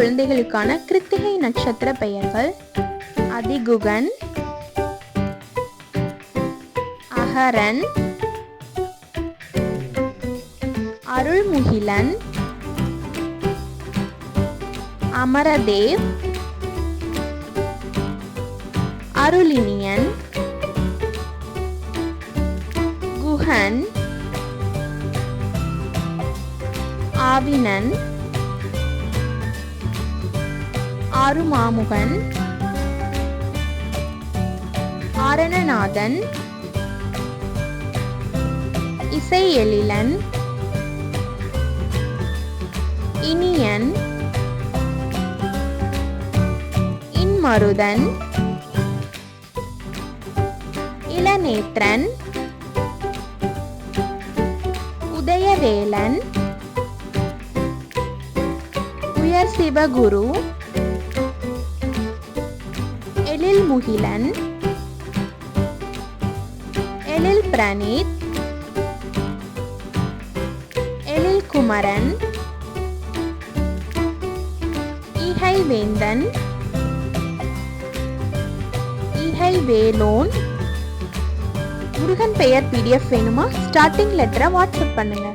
குழந்தைகளுக்கான கிருத்திகை நட்சத்திர பெயர்கள். அதிகுகன் அகரன் அருள்முகிலன் அமரதேவ் அருளினியன் குஹன் ஆவினன் ஆறுமாமுகன் ஆரணநாதன் இசை எழிலன் இனியன். இன்மருதன். இளநேத்திரன் உதயவேலன். உயர் சிவகுரு எழில் முகிலன் எழில் பிரணீத் எழில் குமரன் இகை வேந்தன் இகை வேலோன். முருகன் பெயர் பிடிஎஃப் வேணுமா? ஸ்டார்டிங் லெட்டரை வாட்ஸ்அப் பண்ணுங்க.